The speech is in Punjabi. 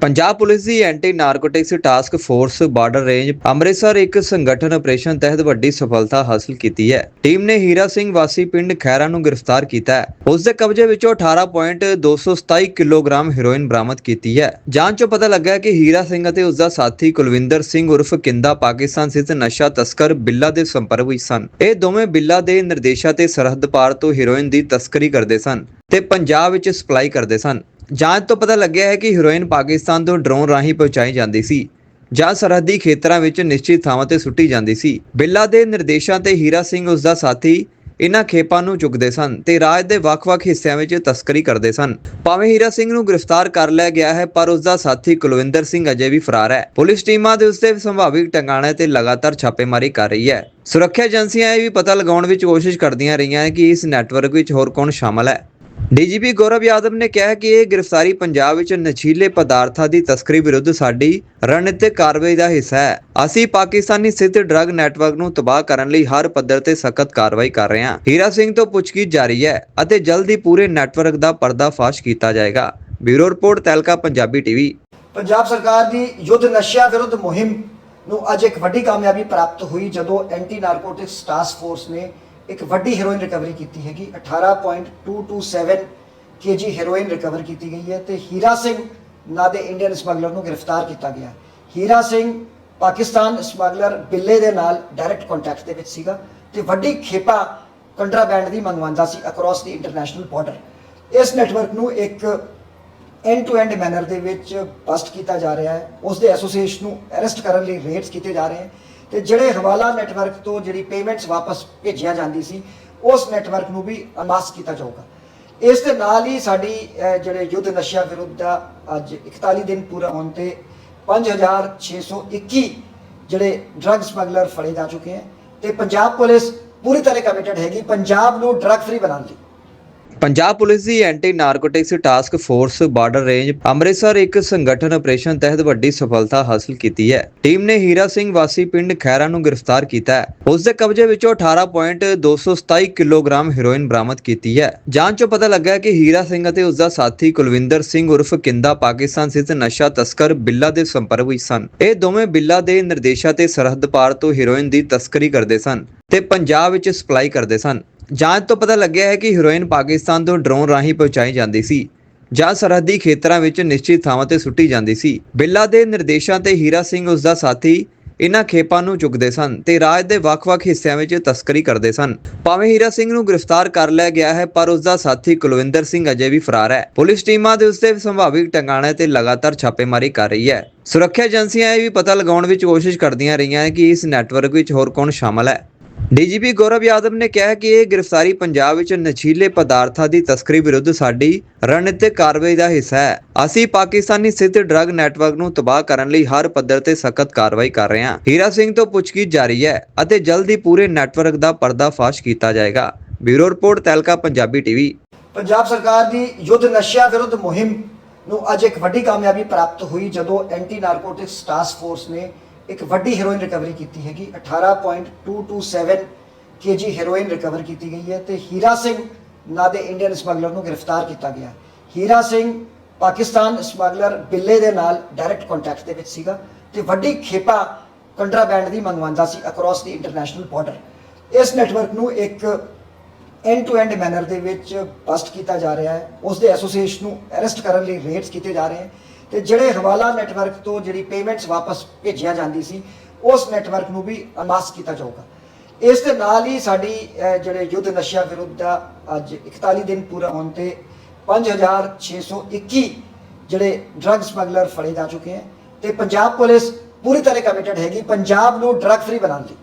ਪੰਜਾਬ ਪੁਲਿਸ ਦੀ anti narcotics task force border range Amritsar ਇੱਕ ਸੰਗਠਨ ਆਪਰੇਸ਼ਨ ਤਹਿਤ ਵੱਡੀ ਸਫਲਤਾ ਹਾਸਲ ਕੀਤੀ ਹੈ। ਟੀਮ ਨੇ ਹੀਰਾ ਸਿੰਘ ਵਾਸੀ ਪਿੰਡ ਖੈਰਾ ਨੂੰ ਗ੍ਰਿਫਤਾਰ ਕੀਤਾ ਹੈ। ਉਸ ਦੇ ਕਬਜ਼ੇ ਵਿੱਚੋਂ 18.227 ਕਿਲੋਗ੍ਰਾਮ ਹੈਰੋਇਨ ਬਰਾਮਦ ਕੀਤੀ ਹੈ। ਜਾਂਚ 'ਚੋਂ ਪਤਾ ਲੱਗਾ ਕਿ ਹੀਰਾ ਸਿੰਘ ਅਤੇ ਉਸ ਦਾ ਸਾਥੀ ਕੁਲਵਿੰਦਰ ਸਿੰਘ ਉਰਫ ਕਿੰਦਾ ਪਾਕਿਸਤਾਨ ਸਥਿਤ ਨਸ਼ਾ ਤਸਕਰ ਬਿੱਲਾ ਦੇ ਸੰਪਰਕ ਵਿੱਚ ਸਨ। ਇਹ ਦੋਵੇਂ ਬਿੱਲਾ ਦੇ ਨਿਰਦੇਸ਼ਾਂ ਤੇ ਸਰਹੱਦ ਪਾਰ ਤੋਂ ਹੈਰੋਇਨ ਦੀ ਤਸਕਰੀ ਕਰਦੇ ਸਨ ਤੇ ਪੰਜਾਬ ਵਿੱਚ ਸਪਲਾਈ ਕਰਦੇ ਸਨ। ਜਾਂਚ ਤੋਂ ਪਤਾ ਲੱਗਿਆ ਹੈ ਕਿ ਹੀਰੋਇਨ ਪਾਕਿਸਤਾਨ ਤੋਂ ਡਰੋਨ ਰਾਹੀਂ ਪਹੁੰਚਾਈ ਜਾਂਦੀ ਸੀ, ਜਾਂ ਸਰਹੱਦੀ ਖੇਤਰਾਂ ਵਿੱਚ ਨਿਸ਼ਚਿਤ ਥਾਵਾਂ ਤੇ ਸੁੱਟੀ ਜਾਂਦੀ ਸੀ। ਬਿੱਲਾ ਦੇ ਨਿਰਦੇਸ਼ਾਂ ਤੇ ਹੀਰਾ ਸਿੰਘ ਉਸ ਦਾ ਸਾਥੀ ਇਨ੍ਹਾਂ ਖੇਪਾਂ ਨੂੰ ਚੁੱਕਦੇ ਸਨ ਤੇ ਰਾਜ ਦੇ ਵੱਖ-ਵੱਖ ਹਿੱਸਿਆਂ ਵਿੱਚ ਤਸਕਰੀ ਕਰਦੇ ਸਨ। ਭਾਵੇਂ ਹੀਰਾ ਸਿੰਘ ਨੂੰ ਗ੍ਰਿਫਤਾਰ ਕਰ ਲਿਆ ਗਿਆ ਹੈ, ਪਰ ਉਸ ਦਾ ਸਾਥੀ ਕੁਲਵਿੰਦਰ ਸਿੰਘ ਅਜੇ ਵੀ ਫਰਾਰ ਹੈ। ਪੁਲਿਸ ਟੀਮਾਂ ਦੇ ਉਸ ਦੇ ਸੰਭਾਵਿਕ ਟਿਕਾਣੇ ਤੇ ਲਗਾਤਾਰ ਛਾਪੇਮਾਰੀ ਕਰ ਰਹੀ ਹੈ। ਸੁਰੱਖਿਆ ਏਜੰਸੀਆਂ ਇਹ ਵੀ ਪਤਾ ਲਗਾਉਣ ਵਿੱਚ ਕੋਸ਼ਿਸ਼ ਕਰਦੀਆਂ ਰਹੀਆਂ ਕਿ ਇਸ ਨੈਟਵਰਕ ਵਿੱਚ ਹੋਰ ਕੌਣ ਸ਼ਾਮਲ ਹੈ। ਡੀਜੀਪੀ ਗੌਰਵ ਯਾਦਵ ਨੇ ਕਿਹਾ ਕਿ ਇਹ ਗ੍ਰਿਫਤਾਰੀ ਪੰਜਾਬ ਵਿੱਚ ਨਸ਼ੀਲੇ ਪਦਾਰਥਾਂ ਦੀ ਤਸਕਰੀ ਵਿਰੁੱਧ ਸਾਡੀ ਰਣਨੀਤਿਕ ਕਾਰਵਾਈ ਦਾ ਹਿੱਸਾ ਹੈ। ਅਸੀਂ ਪਾਕਿਸਤਾਨੀ ਸਥਿਤ ਡਰੱਗ ਨੈਟਵਰਕ ਨੂੰ ਤਬਾਹ ਕਰਨ ਲਈ ਹਰ ਪੱਧਰ ਤੇ ਸਖਤ ਕਾਰਵਾਈ ਕਰ ਰਹੇ ਹਾਂ। ਹੀਰਾ ਸਿੰਘ ਤੋਂ ਪੁੱਛਗਿੱਛ ਜਾਰੀ ਹੈ ਅਤੇ ਜਲਦ ਹੀ ਪੂਰੇ ਨੈਟਵਰਕ ਦਾ ਪਰਦਾਫਾਸ਼ ਕੀਤਾ ਜਾਏਗਾ। ਬਿਊਰੋ ਰਿਪੋਰਟ, ਤੈਲਕਾ, ਪੰਜਾਬੀ ਟੀਵੀ। ਪੰਜਾਬ ਸਰਕਾਰ ਦੀ ਯੁੱਧ ਨਸ਼ਿਆਂ ਵਿਰੁੱਧ ਮੁਹਿੰਮ ਨੂੰ ਅੱਜ ਇੱਕ ਵੱਡੀ ਕਾਮਯਾਬੀ ਪ੍ਰਾਪਤ ਹੋਈ ਜਦੋਂ ਐਂਟੀ ਨਾਰਕੋਟਿਕਸ ਟਾਸਕ ਫੋਰਸ ਨੇ ਇੱਕ ਵੱਡੀ ਹੈਰੋਇਨ ਰਿਕਵਰੀ ਕੀਤੀ ਹੈਗੀ 18.227 ਕੇਜੀ ਹੈਰੋਇਨ ਰਿਕਵਰ ਕੀਤੀ ਗਈ ਹੈ ਤੇ ਹੀਰਾ ਸਿੰਘ ਨਾਂ ਦੇ ਇੰਡੀਅਨ ਸਮਗਲਰ ਨੂੰ ਗ੍ਰਿਫਤਾਰ ਕੀਤਾ ਗਿਆ। ਹੀਰਾ ਸਿੰਘ ਪਾਕਿਸਤਾਨ ਸਮਗਲਰ ਬਿੱਲੇ ਦੇ ਨਾਲ ਡਾਇਰੈਕਟ ਕੰਟੈਕਟ ਦੇ ਵਿੱਚ ਸੀਗਾ ਤੇ ਵੱਡੀ ਖੇਪਾ ਕੰਟਰਾਬੈਂਡ ਦੀ ਮੰਗਵਾਉਂਦਾ ਸੀ ਅਕ੍ਰੋਸ ਦੀ ਇੰਟਰਨੈਸ਼ਨਲ ਬਾਰਡਰ ਇਸ ਨੈਟਵਰਕ ਨੂੰ ਇੱਕ ਐਂਡ ਟੂ ਐਂਡ ਮੈਨਰ ਦੇ ਵਿੱਚ ਬਸਟ ਕੀਤਾ ਜਾ ਰਿਹਾ ਹੈ। ਉਸ ਦੇ ਐਸੋਸੀਏਸ਼ਨ ਨੂੰ ਅਰੈਸਟ ਕਰਨ ਲਈ ਰੇਡਸ ਕੀਤੇ ਜਾ ਰਹੇ ਹਨ ਤੇ ਜਿਹੜੇ ਹਵਾਲਾ ਨੈਟਵਰਕ ਤੋਂ ਜਿਹੜੀ ਪੇਮੈਂਟਸ ਵਾਪਸ ਭੇਜੀਆਂ ਜਾਂਦੀ ਸੀ, ਉਸ ਨੈਟਵਰਕ ਨੂੰ ਵੀ ਅਨਮਾਸ ਕੀਤਾ ਜਾਊਗਾ। ਇਸ ਦੇ ਨਾਲ ਹੀ ਸਾਡੀ ਜਿਹੜੇ ਯੁੱਧ ਨਸ਼ਿਆਂ ਵਿਰੁੱਧ ਦਾ ਅੱਜ 41 ਦਿਨ ਪੂਰਾ ਹੋਣ ਤੇ 5621 ਜਿਹੜੇ ਡਰੱਗ ਸਮਗਲਰ ਫੜੇ ਜਾ ਚੁੱਕੇ ਹਨ ਤੇ ਪੰਜਾਬ ਪੁਲਿਸ ਪੂਰੀ ਤਰ੍ਹਾਂ ਕਮਿਟਡ ਹੈਗੀ, ਪੰਜਾਬ ਨੂੰ ਡਰੱਗ ਫ੍ਰੀ ਬਣਾਉਣ ਲਈ। ਪੰਜਾਬ ਪੁਲਿਸ ਦੀ anti narcotics task force border range Amritsar ਇੱਕ ਸੰਗਠਨ ਆਪਰੇਸ਼ਨ ਤਹਿਤ ਵੱਡੀ ਸਫਲਤਾ ਹਾਸਲ ਕੀਤੀ ਹੈ। ਟੀਮ ਨੇ ਹੀਰਾ ਸਿੰਘ ਵਾਸੀ ਪਿੰਡ ਖੈਰਾ ਨੂੰ ਗ੍ਰਿਫਤਾਰ ਕੀਤਾ ਹੈ। ਉਸ ਦੇ ਕਬਜ਼ੇ ਵਿੱਚੋਂ 18.227 ਕਿਲੋਗ੍ਰਾਮ ਹੈਰੋਇਨ ਬਰਾਮਦ ਕੀਤੀ ਹੈ। ਜਾਂਚ 'ਚੋਂ ਪਤਾ ਲੱਗਾ ਕਿ ਹੀਰਾ ਸਿੰਘ ਅਤੇ ਉਸ ਦਾ ਸਾਥੀ ਕੁਲਵਿੰਦਰ ਸਿੰਘ ਉਰਫ ਕਿੰਦਾ ਪਾਕਿਸਤਾਨ ਸਥਿਤ ਨਸ਼ਾ ਤਸਕਰ ਬਿੱਲਾ ਦੇ ਸੰਪਰਕ ਵਿੱਚ ਸਨ। ਇਹ ਦੋਵੇਂ ਬਿੱਲਾ ਦੇ ਨਿਰਦੇਸ਼ਾਂ ਤੇ ਸਰਹੱਦ ਪਾਰ ਤੋਂ ਹੈਰੋਇਨ ਦੀ ਤਸਕਰੀ ਕਰਦੇ ਸਨ ਤੇ ਪੰਜਾਬ ਵਿੱਚ ਸਪਲਾਈ ਕਰਦੇ ਸਨ। ਜਾਂਚ ਤੋਂ ਪਤਾ ਲੱਗਿਆ ਹੈ ਕਿ ਹੀਰੋਇਨ ਪਾਕਿਸਤਾਨ ਤੋਂ ਡਰੋਨ ਰਾਹੀਂ ਪਹੁੰਚਾਈ ਜਾਂਦੀ ਸੀ, ਜਾਂ ਸਰਹੱਦੀ ਖੇਤਰਾਂ ਵਿੱਚ ਨਿਸ਼ਚਿਤ ਥਾਵਾਂ ਤੇ ਸੁੱਟੀ ਜਾਂਦੀ ਸੀ। ਬਿੱਲਾ ਦੇ ਨਿਰਦੇਸ਼ਾਂ ਤੇ ਹੀਰਾ ਸਿੰਘ ਉਸ ਦਾ ਸਾਥੀ ਇਨ੍ਹਾਂ ਖੇਪਾਂ ਨੂੰ ਚੁੱਕਦੇ ਸਨ ਤੇ ਰਾਜ ਦੇ ਵੱਖ-ਵੱਖ ਹਿੱਸਿਆਂ ਵਿੱਚ ਤਸਕਰੀ ਕਰਦੇ ਸਨ। ਭਾਵੇਂ ਹੀਰਾ ਸਿੰਘ ਨੂੰ ਗ੍ਰਿਫਤਾਰ ਕਰ ਲਿਆ ਗਿਆ ਹੈ, ਪਰ ਉਸ ਦਾ ਸਾਥੀ ਕੁਲਵਿੰਦਰ ਸਿੰਘ ਅਜੇ ਵੀ ਫਰਾਰ ਹੈ। ਪੁਲਿਸ ਟੀਮਾਂ ਦੇ ਉਸ ਦੇ ਸੰਭਾਵਿਕ ਟਿਕਾਣੇ ਤੇ ਲਗਾਤਾਰ ਛਾਪੇਮਾਰੀ ਕਰ ਰਹੀ ਹੈ। ਸੁਰੱਖਿਆ ਏਜੰਸੀਆਂ ਇਹ ਵੀ ਪਤਾ ਲਗਾਉਣ ਵਿੱਚ ਕੋਸ਼ਿਸ਼ ਕਰਦੀਆਂ ਰਹੀਆਂ ਕਿ ਇਸ ਨੈਟਵਰਕ ਵਿੱਚ ਹੋਰ ਕੌਣ ਸ਼ਾਮਲ ਹੈ। ਡੀਜੀਪੀ ਗੌਰਵ ਯਾਦਵ ਨੇ ਕਿਹਾ ਕਿ ਇਹ ਗ੍ਰਿਫਤਾਰੀ ਪੰਜਾਬ ਵਿੱਚ ਨਸ਼ੀਲੇ ਪਦਾਰਥਾਂ ਦੀ ਤਸਕਰੀ ਵਿਰੁੱਧ ਸਾਡੀ ਰਣਨੀਤਿਕ ਕਾਰਵਾਈ ਦਾ ਹਿੱਸਾ ਹੈ। ਅਸੀਂ ਪਾਕਿਸਤਾਨੀ ਸਥਿਤ ਡਰੱਗ ਨੈਟਵਰਕ ਨੂੰ ਤਬਾਹ ਕਰਨ ਲਈ ਹਰ ਪੱਧਰ ਤੇ ਸਖਤ ਕਾਰਵਾਈ ਕਰ ਰਹੇ ਹਾਂ। ਹੀਰਾ ਸਿੰਘ ਤੋਂ ਪੁੱਛਗਿੱਛ ਜਾਰੀ ਹੈ ਅਤੇ ਜਲਦ ਹੀ ਪੂਰੇ ਨੈਟਵਰਕ ਦਾ ਪਰਦਾਫਾਸ਼ ਕੀਤਾ ਜਾਏਗਾ। ਬਿਊਰੋ ਰਿਪੋਰਟ, ਤੈਲਕਾ, ਪੰਜਾਬੀ ਟੀਵੀ। ਪੰਜਾਬ ਸਰਕਾਰ ਦੀ ਯੁੱਧ ਨਸ਼ਿਆਂ ਵਿਰੁੱਧ ਮੁਹਿੰਮ ਨੂੰ ਅੱਜ ਇੱਕ ਵੱਡੀ ਕਾਮਯਾਬੀ ਪ੍ਰਾਪਤ ਹੋਈ ਜਦੋਂ ਐਂਟੀ ਨਾਰਕੋਟਿਕਸ ਟਾਸਕ ਫੋਰਸ ਨੇ ਇੱਕ ਵੱਡੀ ਹੈਰੋਇਨ ਰਿਕਵਰੀ ਕੀਤੀ ਹੈਗੀ 18.227 ਕੇਜੀ ਹੈਰੋਇਨ ਰਿਕਵਰ ਕੀਤੀ ਗਈ ਹੈ ਤੇ ਹੀਰਾ ਸਿੰਘ ਨਾਂ ਦੇ ਇੰਡੀਅਨ ਸਮਗਲਰ ਨੂੰ ਗ੍ਰਿਫਤਾਰ ਕੀਤਾ ਗਿਆ। ਹੀਰਾ ਸਿੰਘ ਪਾਕਿਸਤਾਨ ਸਮਗਲਰ ਬਿੱਲੇ ਦੇ ਨਾਲ ਡਾਇਰੈਕਟ ਕੰਟੈਕਟ ਦੇ ਵਿੱਚ ਸੀਗਾ ਤੇ ਵੱਡੀ ਖੇਪਾ ਕੰਟਰਾਬੈਂਡ ਦੀ ਮੰਗਵਾਉਂਦਾ ਸੀ ਅਕ੍ਰੋਸ ਦੀ ਇੰਟਰਨੈਸ਼ਨਲ ਬਾਰਡਰ ਇਸ ਨੈਟਵਰਕ ਨੂੰ ਇੱਕ ਐਂਡ ਟੂ ਐਂਡ ਮੈਨਰ ਦੇ ਵਿੱਚ ਬਸਟ ਕੀਤਾ ਜਾ ਰਿਹਾ ਹੈ। ਉਸ ਦੇ ਐਸੋਸੀਏਸ਼ਨ ਨੂੰ ਅਰੈਸਟ ਕਰਨ ਲਈ ਰੇਡਸ ਕੀਤੇ ਜਾ ਰਹੇ ਹਨ ਤੇ ਜਿਹੜੇ ਹਵਾਲਾ ਨੈਟਵਰਕ ਤੋਂ ਜਿਹੜੀ ਪੇਮੈਂਟਸ ਵਾਪਸ ਭੇਜੀਆਂ ਜਾਂਦੀ ਸੀ, ਉਸ ਨੈਟਵਰਕ ਨੂੰ ਵੀ ਅਨਮਾਸ ਕੀਤਾ ਜਾਊਗਾ। ਇਸ ਦੇ ਨਾਲ ਹੀ ਸਾਡੀ ਜਿਹੜੇ ਯੁੱਧ ਨਸ਼ਿਆਂ ਵਿਰੁੱਧ ਦਾ ਅੱਜ 41 ਦਿਨ ਪੂਰਾ ਹੋਣ ਤੇ 5621 ਜਿਹੜੇ ਡਰੱਗ ਸਮਗਲਰ ਫੜੇ ਜਾ ਚੁੱਕੇ ਹਨ ਤੇ ਪੰਜਾਬ ਪੁਲਿਸ ਪੂਰੀ ਤਰ੍ਹਾਂ ਕਮਿਟਡ ਹੈਗੀ, ਪੰਜਾਬ ਨੂੰ ਡਰੱਗ ਫ੍ਰੀ ਬਣਾਉਣ ਲਈ।